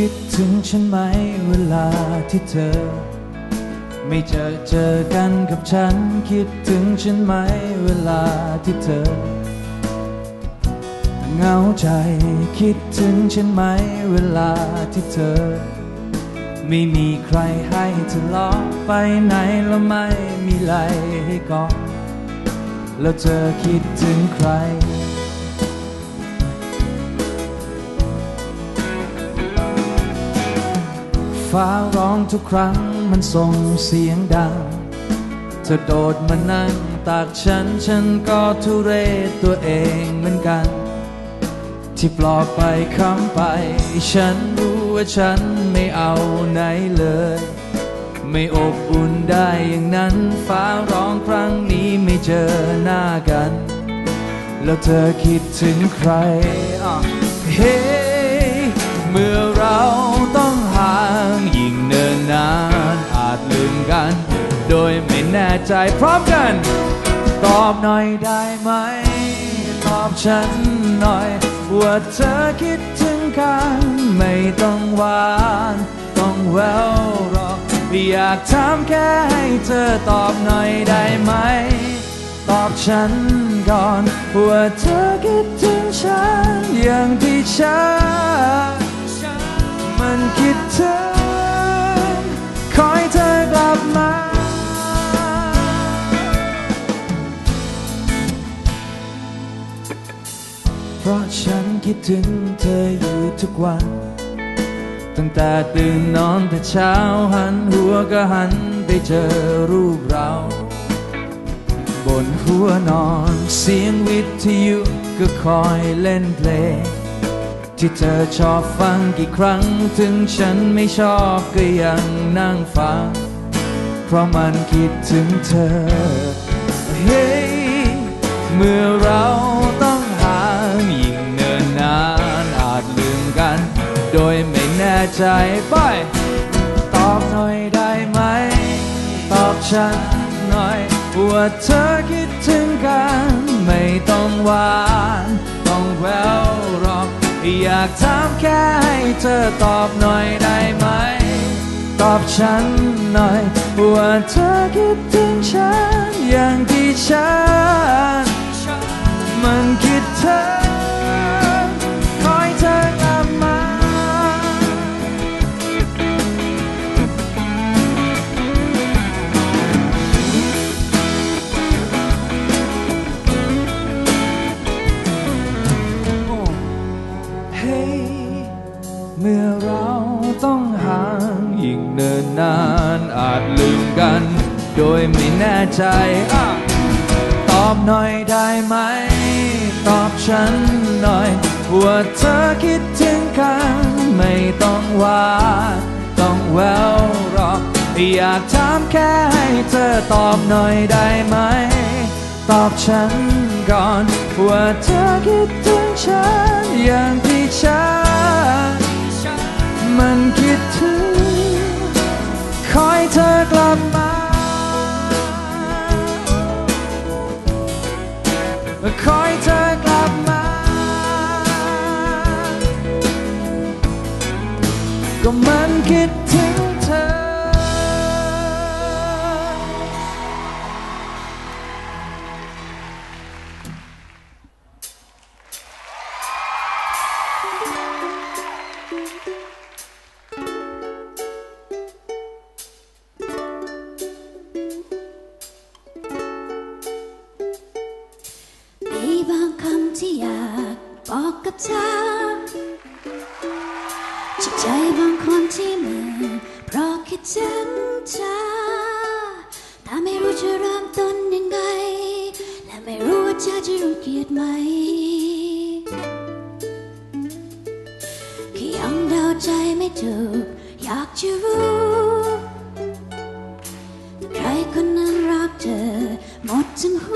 คิดถึงฉันไหมเวลาที่เธอ ไม่เจอเจอกันกับฉัน คิดถึงฉันไหมเวลาที่เธอเหงาใจคิดถึงฉันไหมเวลาที่เธอ ไม่มีใครให้เธอล้อไปไหนแล้วไม่มีไหลให้กอดแล้วเธอคิดถึงใคร ฟ้าร้องทุกครั้งมันส่งเสียงดัง เธอโดดมานั่งตากฉัน ฉันก็ทุเรศตัวเองเหมือนกัน ที่ปลอบไปคำไป ฉันรู้ว่าฉันไม่เอาไหนเลย ไม่อบอุ่นได้อย่างนั้น ฟ้าร้องครั้งนี้ไม่เจอหน้ากัน แล้วเธอคิดถึงใคร เฮ้ เมื่อ นานอาจลืมกัน โดยไม่แน่ใจพร้อมกัน ตอบหน่อยได้ไหม ตอบฉันหน่อย ว่าเธอคิดถึงกันไม่ต้องหวาน ต้องแววหรอก อยากถามแค่ให้เธอตอบหน่อยได้ไหม ตอบฉันก่อน ว่าเธอคิดถึงฉันอย่างที่ฉันมันคิดถึงคอับมาเพราะฉันคิดถึงเธออยู่ทุกวัน ตั้งแต่ตื่นนอนแต่เช้าหันหัวก็หันไปเจอรูปเรา บนหัวนอนเสียงวิทยุก็คอยเล่นเพลงที่เธอชอบฟังกี่ครั้งถึงฉันไม่ชอบก็ยังนั่งฟัง เพราะมันคิดถึงเธอ เฮ้ยเมื่อเราต้องห่างยิ่งเนินนานอาจลืมกัน โดยไม่แน่ใจไปตอบหน่อยได้ไหม ตอบฉันหน่อยว่าเธอคิดถึงกัน ไม่ต้องหวาน ต้องแววหรอก อยากถามแค่ให้เธอตอบหน่อยได้ไหม ตอบฉันหน่อย ว่าเธอคิดถึงฉัน อย่างที่ฉัน มันคิดเธอ โดยไม่แน่ใจ ตอบหน่อยได้ไหม ตอบฉันหน่อย ว่าเธอคิดถึงกันไม่ต้องหวาต้องแววรอกอยากถามแค่ให้เธอตอบหน่อยได้ไหม ตอบฉันก่อน ว่าเธอคิดถึงฉันอย่างที่ฉันมันคิดถึง คอยเธอกลับมา คอยเธอกลับมา ก็มันคิด อยากจะรู้ใครคนนั้นรักเธอหมดทั้งหัว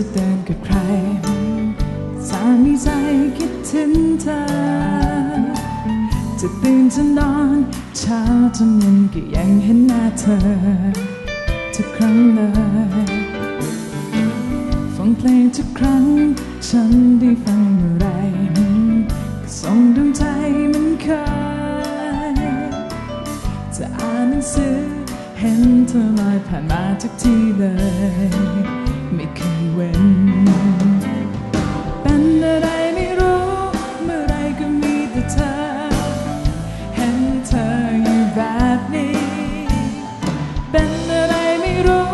จะเดินกับใครสามีใจคิดถึงเธอ จะตื่นจะนอนเช้าจนเย็นก็ยังเห็นหน้าเธอ ทุกครั้งเลยฟังเพลงทุกครั้ง ฉันได้ฟังเมื่อไรก็ส่งดวงใจมันเคยจะอ่านหนังสือเห็นเธอลอยผ่านมาทุกทีเลย เว้น เป็นอะไรไม่รู้ เมื่อไรก็มีแต่เธอ เห็นเธออยู่แบบนี้ เป็นอะไรไม่รู้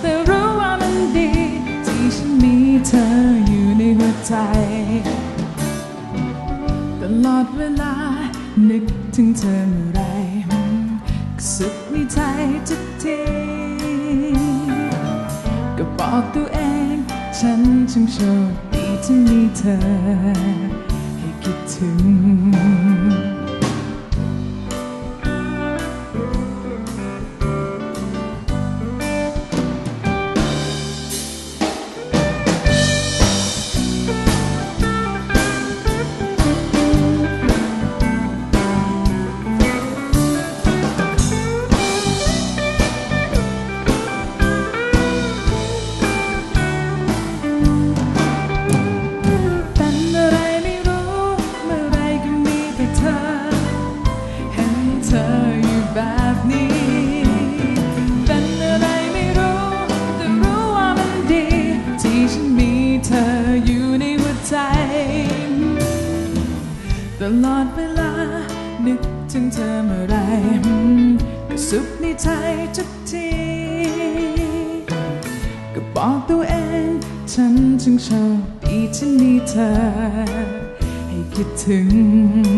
แต่รู้ว่ามันดี ที่ฉันมีเธออยู่ในหัวใจ ตลอดเวลา นึกถึงเธอเมื่อไรสุขในใจทุกทีก็บอกตัวเอง ฉันจึงโชคดีที่มีเธอให้คิดถึง จึงโชคดีที่มีเธอ ให้คิดถึง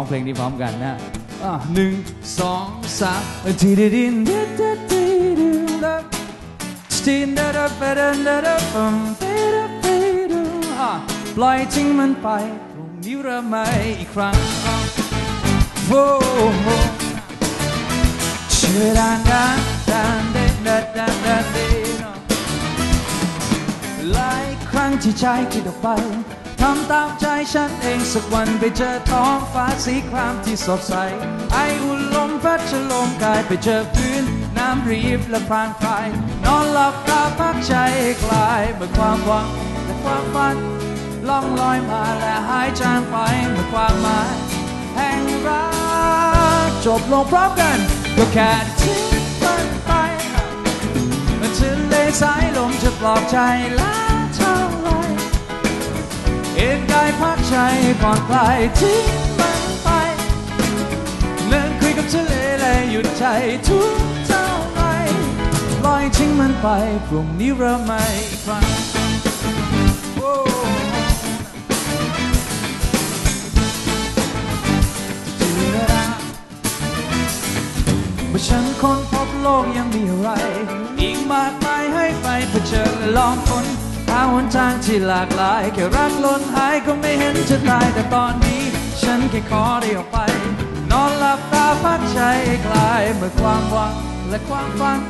องเพลงนี้พร้อมกันนะหนึ่งสองสามทีดิดินดิดิดิดิดิสตินดาดาเปดันดาดาปัมเปดาเปดาอะปล่อยทิ้งมันไปพรุ่งนี้เริ่มใหม่อีกครั้งโว้โหชื่อดานดานดานเดดดานดานดานเดนหลายครั้งที่ใจคิดออกไป ทำตามใจฉันเองสักวันไปเจอท้องฟ้าสีครามที่สดใส ไออุ่นลมพัดฉลมกายไปเจอพื้น น้ำรีบและพรางพรายนอนหลับตาพักใจคลายเมื่อความหวังและความฝันล่องลอยมาและหายจางไปเมื่อความหมายแห่งรักจบลงพร้อมกันก็แค่ทิ้งมันไปมันทะเลยสายลมจะปลอบใจแล้วเท่า เอ็นกายพักใจผ่อนคลายทิ้งมันไปเลิกคุยกับทะเลและหยุดใจทุกเท่าไรปล่อยทิ้งมันไปพรุ่งนี้เริ่มใหม่อีกครั้งเมื่อฉันค้นพบโลกยังมีอะไร อีกมากมายให้ไปเผชิญละลองค้น หาหนทางที่หลากหลายแค่รักล้นหายก็ไม่เห็นจะตายแต่ตอนนี้ ฉันแค่ขอได้ออกไป นอนหลับตาพักใจคลายเมื่อความหวังและความฝัน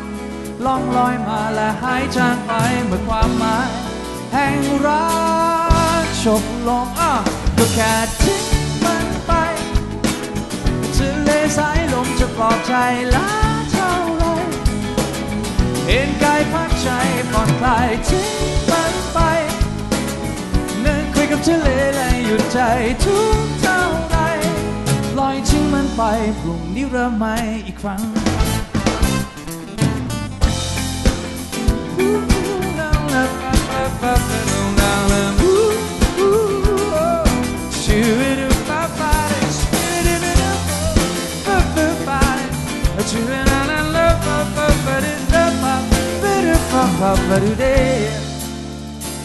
ล่องลอยมาและหายจางไปเมื่อความหมายแห่งรักจบลงอะก็แค่ทิ้งมันไปทะเลสายลมจะปลอบใจล้าเท่าไรเห็นกายพักใจผ่อนคลายทิ้ง ทะเลและหยุดใจทุกเท่าไรปล่อยทิ้งมันไปพรุ่งนี้เริ่มใหม่อีกครั้ง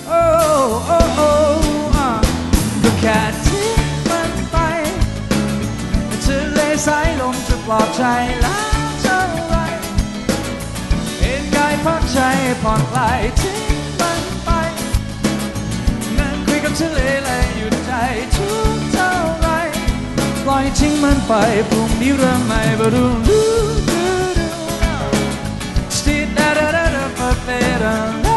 โอ้โอ้โอ้อะก็แค่ทิ้งมันไปทะเลสายลมจะปลอบใจแล้วเท่าไรเห็นกายพักใจผ่อนคลายทิ้งมันไป นั่งคุยกับทะเลและหยุดใจทุกเท่าไรปล่อยทิ้งมันไปพรุ่งนี้เริ่มใหม่บรูลูดูดูสติดาดาด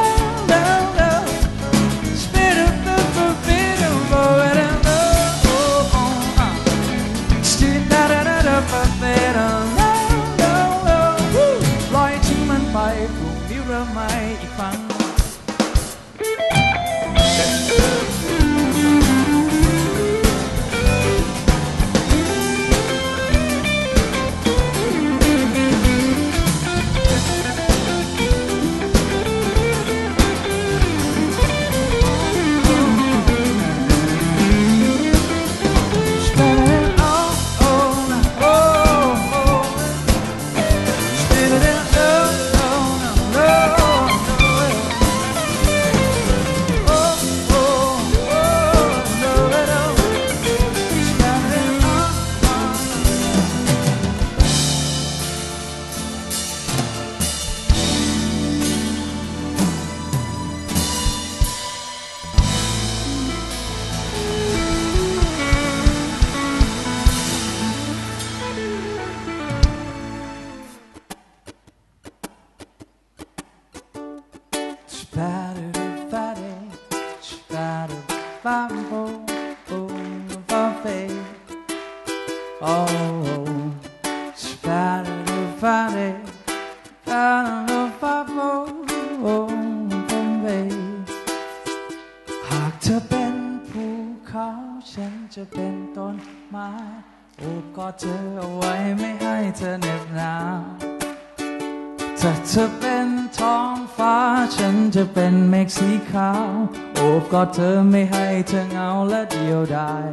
ถ้าเธอเป็นท้องฟ้า ฉันจะเป็นเมฆสีขาว โอบกอดเธอไม่ให้เธอเหงาและเดียวดาย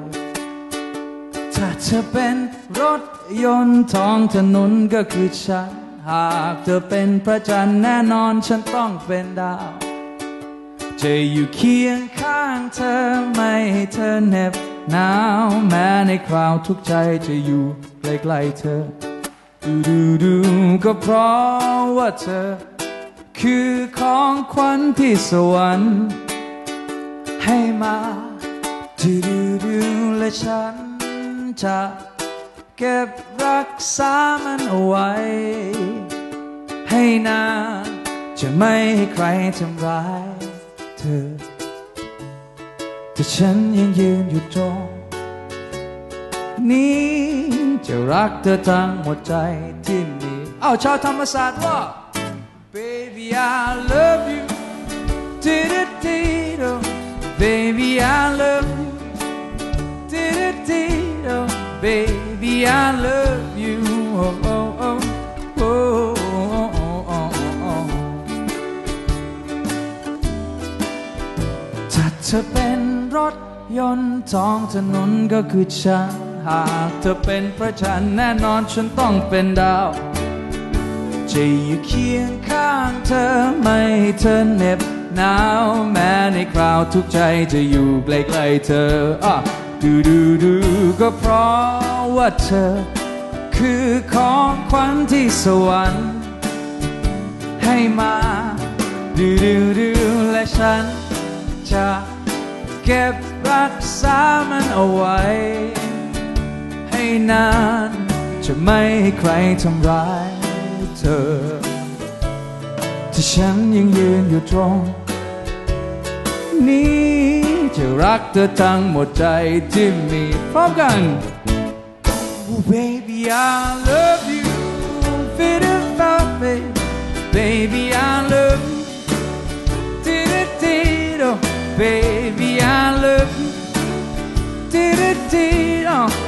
ถ้าเธอเป็นรถยนต์ท้องถนนก็คือฉัน หากเธอเป็นพระจันทร์แน่นอนฉันต้องเป็นดาว จะอยู่เคียงข้างเธอไม่ให้เธอเหน็บหนาวแม้ในคราวทุกใจจะอยู่ใกล้ๆเธอ ดูดูดูก็เพราะว่าเธอ คือของขวัญที่สวรรค์ให้มาดูดูดูและฉันจะเก็บรักษามันเอาไว้ ให้นานจะไม่ให้ใครทำร้ายเธอ แต่ฉันยังยืนอยู่ตรง นี้ จะรักเธอทั้งหมดใจที่มีเอาชาวธรรมศาสตร์ว่า Baby I love you Do-do-do-do. Baby I love you Do-do-do-do. Baby I love you oh, oh, oh. Oh, oh, oh, oh, oh. ถ้าเธอเป็นรถยนต์ท้องถนนก็คือฉัน หากเธอเป็นพระจันทร์แน่นอนฉันต้องเป็นดาว จะอยู่เคียงข้างเธอไม่ให้เธอเหน็บหนาวแม้ในคราวทุกใจจะอยู่ใกล้ๆเธออะดูดูดูก็เพราะว่าเธอ คือของขวัญที่สวรรค์ให้มาดูดูดูและฉันจะเก็บรักษามันเอาไว้ ให้นาน จะไม่ให้ใครทำร้ายเธอที่ฉันยังยืนอยู่ตรง นี้จะรักเธอทั้งหมดใจที่มีพร้อมกัน Oh, baby, I love you. Fit about me. Baby, I love you. Did-it-did-oh. Baby, I love you. Did-it-did-oh.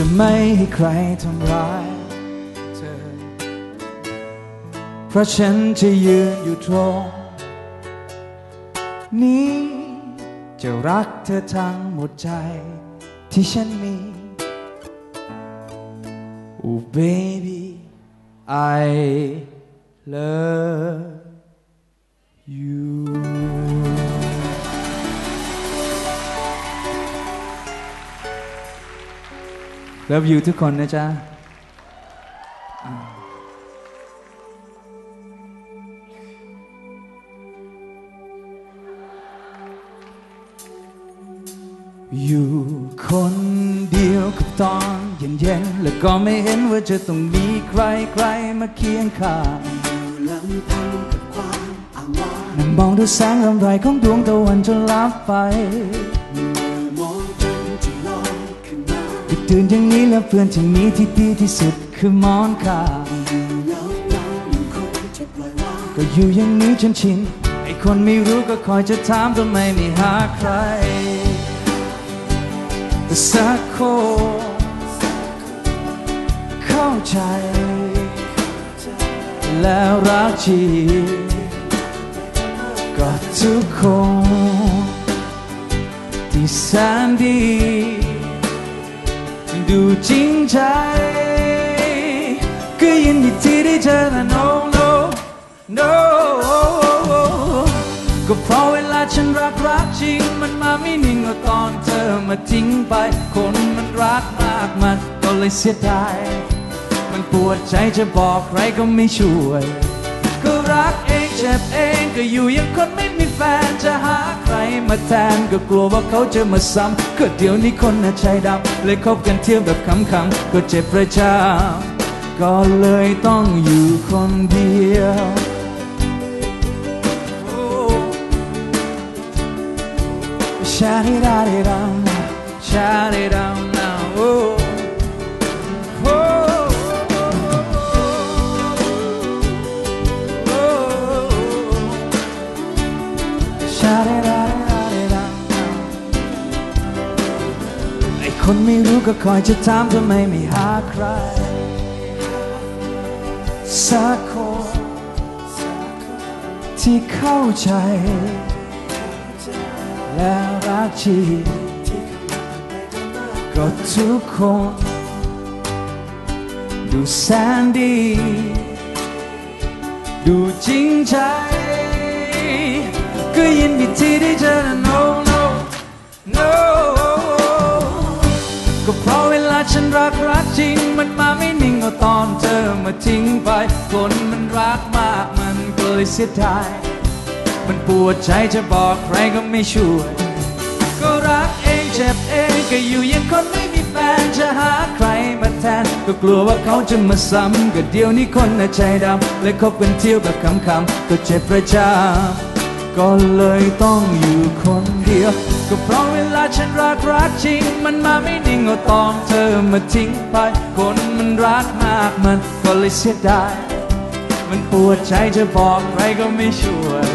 จะไม่ให้ใครทำร้ายเธอ เพราะฉันจะยืนอยู่ตรงนี้จะรักเธอทั้งหมดใจที่ฉันมี Oh baby I love you เลิฟยูทุกคนนะจ๊ะอยู่คนเดียวกับตอนเย็นๆแล้วก็ไม่เห็นว่าจะต้องมีใครใครๆมาเคียงข้างนั่งมองดูแสงรำไรของดวงตะวันจนลับไป ตื่นอย่างนี้แล้วเพื่อนที่มีที่ดีที่สุดคือมอนข้างก็อยู่อย่างนี้จนชินไอ้คนไม่รู้ก็คอยจะถามทำไมไม่หาใครแต่สักคนเข้าใจ แล้วรักจริงก็ทุกคนที่แสนดี ดูจริงใจ ก็ยินดีที่ได้เจอแต่ no no no ก็เพราะเวลาฉันรักรักจริง มันมาไม่นิ่งกว่าตอนเธอมาทิ้งไป คนมันรักมากมันก็เลยเสียดาย มันปวดใจจะบอกใครก็ไม่ช่วย ก็รักเองเจ็บเองก็อยู่อย่างคนไม่ แฟนจะหาใครมาแทนก็กลัวว่าเขาจะมาซ้ำก็เดี๋ยวนี้คนน่ะใจดำเลยคบกันเที่ยวแบบขำๆก็เจ็บประจำก็เลยต้องอยู่คนเดียวโอ้ Sha-di-da-di-dum, sha-di-dum now, oh. คนไม่รู้ก็คอยจะถามทำไมไม่หาใคร สักคนที่เข้าใจ และรักจริงก็ทุกคน ดูแสนดี ดูจริงใจ ก็ยินดีที่ได้เจอ no no no ฉันรักรักจริง มันมาไม่นิ่งเอาตอนเธอมาทิ้งไป คนมันรักมากมันเลยเสียดายมันปวดใจจะบอกใครก็ไม่ช่วย ก็รักเองเจ็บเองก็อยู่อยังคนไม่มีแฟนจะหาใครมาแทน ก็กลัวว่าเขาจะมาซ้ำก็เดี๋ยวนี้คนน่ะใจดำเลยคบกันเที่ยวแบบคำๆก็เจ็บประจำ ก็เลยต้องอยู่คนเดียว ก็เพราะเวลาฉันรักรักจริง มันมาไม่นิ่งเอาตองเธอมาทิ้งไป คนมันรักมากมันก็เลยเสียดาย มันปวดใจจะบอกใครก็ไม่ช่วย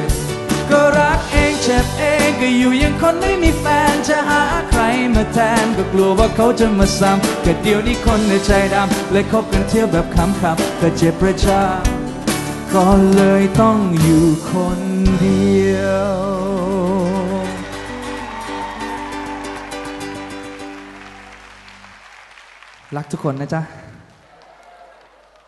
ก็รักเองเจ็บเองก็อยู่อยังคนไม่มีแฟนจะหาใครมาแทนก็กลัวว่าเขาจะมาซ้ำก็เดี๋ยวนี้คนในใจดำเลยคบกันเที่ยวแบบขำๆก็เจ็บประจา ก็เลยต้องอยู่คนเดียว รักทุกคนนะจ๊ะ